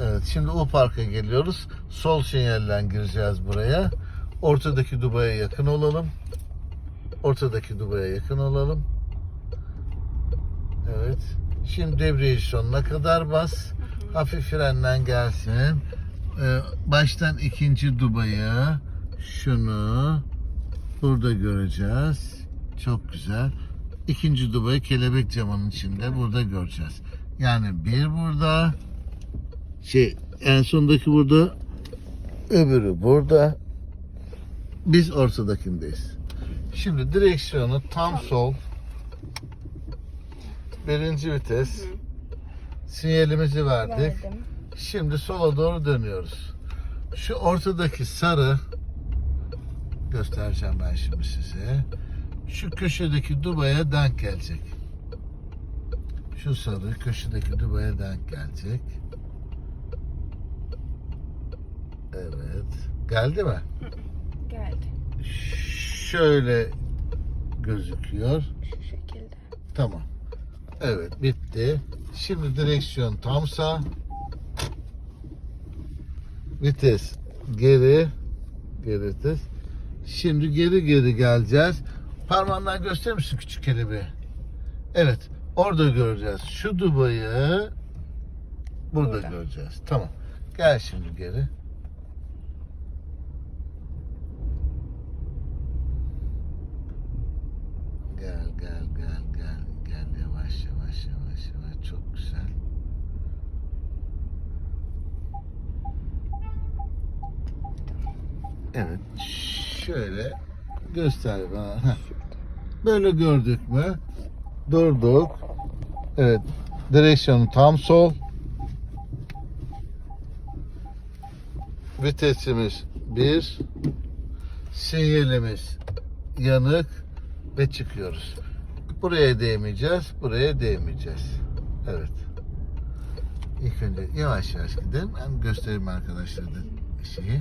Evet şimdi U Park'a geliyoruz. Sol sinyalden gireceğiz buraya. Ortadaki dubaya yakın olalım. Ortadaki dubaya yakın olalım. Evet. Şimdi debriyajı sonuna kadar bas. Hafif frenden gelsin. Ee, baştan ikinci dubayı şunu burada göreceğiz. Çok güzel. İkinci dubayı kelebek camının içinde burada göreceğiz. Yani bir burada şey en sondaki burada öbürü burada biz ortadakindeyiz. Şimdi direksiyonu tam sol birinci vites sinyalimizi verdik. Verdim. Şimdi sola doğru dönüyoruz. Şu ortadaki sarı göstereceğim ben şimdi size. Şu köşedeki dubaya denk gelecek. Şu sarı köşedeki dubaya denk gelecek. Evet. Geldi mi? Geldi. Şöyle gözüküyor. Şu şekilde. Tamam. Evet bitti. Şimdi direksiyon tam sağ. Vites geri. Geri vites. Şimdi geri geri geleceğiz. Parmağından gösterir misin küçük kelebeği? Evet. Orada göreceğiz. Şu dubayı burada Burada. göreceğiz. Tamam. Gel şimdi geri. Gel gel gel gel gel yavaş yavaş yavaş yavaş çok güzel. Evet şöyle göster bana. Böyle gördük mü? Durduk. Evet direksiyon tam sol. Vitesimiz bir. Sinyalimiz yanık ve çıkıyoruz. Buraya değmeyeceğiz, buraya değmeyeceğiz. Evet. İlk önce yavaş yavaş gidelim. Ben göstereyim arkadaşlara da şeyi.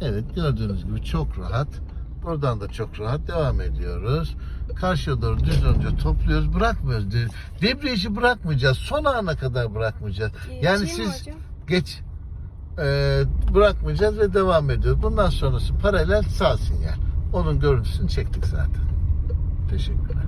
Evet gördüğünüz gibi çok rahat. Buradan da çok rahat devam ediyoruz. Karşıya doğru düz önce topluyoruz. Bırakmıyoruz. De- Debriyajı bırakmayacağız. Son ana kadar bırakmayacağız. Yani Geçeyim mi siz geç e, bırakmayacağız ve devam ediyoruz. Bundan sonrası paralel sağ sinyal. Onun görüntüsünü çektik zaten. Teşekkürler.